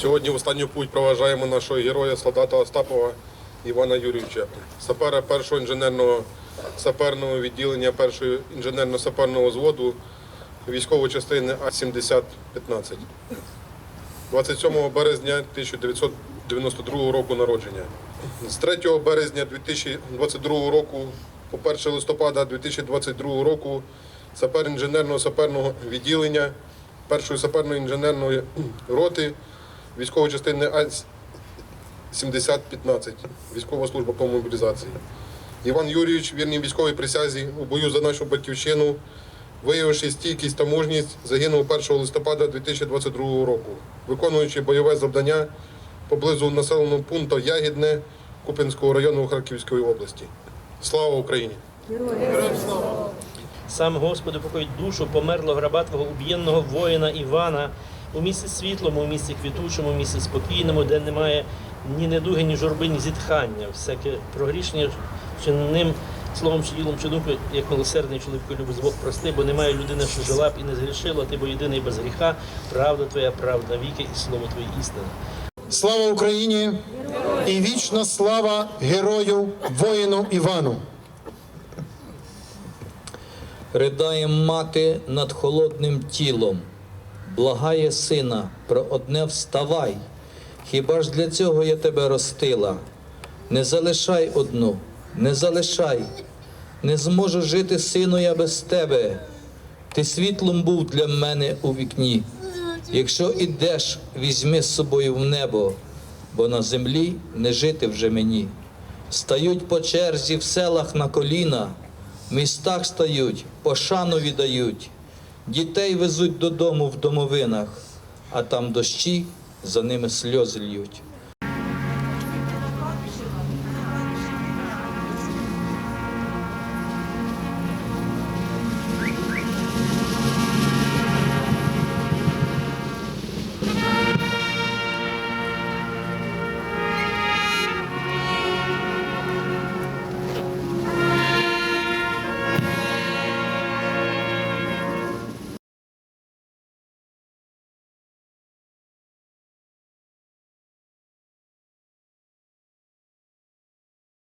Сьогодні в останню путь проважаємо нашого героя, солдата Остапова Івана Юрійовича, сапера першого інженерного саперного відділення першого інженерно-саперного зводу військової частини А-7015. 27 березня 1992 року народження. З 3 березня 2022 року по 1 листопада 2022 року сапер інженерного саперного відділення першої саперної інженерної роти військової частини А-7015 військова служба по мобілізації. Іван Юрійович, вірній військовій присязі у бою за нашу батьківщину, виявивши стійкість та мужність, загинув 1 листопада 2022 року, виконуючи бойове завдання поблизу населеного пункту Ягідне Куп'янського району Харківської області. Слава Україні! Сам Господи покоїть душу померлого грабатого убієнного воїна Івана у місці світлому, у місці квітучому, у місці спокійному, де немає ні недуги, ні журби, ні зітхання. Всяке прогрішення чинним словом чи ділом чи думкою, як милосердний чоловік любить Бог прости, бо немає людини, що жила б і не згрішила, ти бо єдиний без гріха, правда твоя, правда віки і слово твоє істина. Слава Україні і вічна слава герою воїну Івану. Ридає мати над холодним тілом, благає сина про одне вставай. Хіба ж для цього я тебе ростила? Не залишай одну, не залишай, не зможу жити, сину, я без тебе. Ти світлом був для мене у вікні. Якщо ідеш, візьми з собою в небо, бо на землі не жити вже мені. Стають по черзі в селах на коліна, в містах стають, пошану віддають, дітей везуть додому в домовинах, а там дощі за ними сльози льють.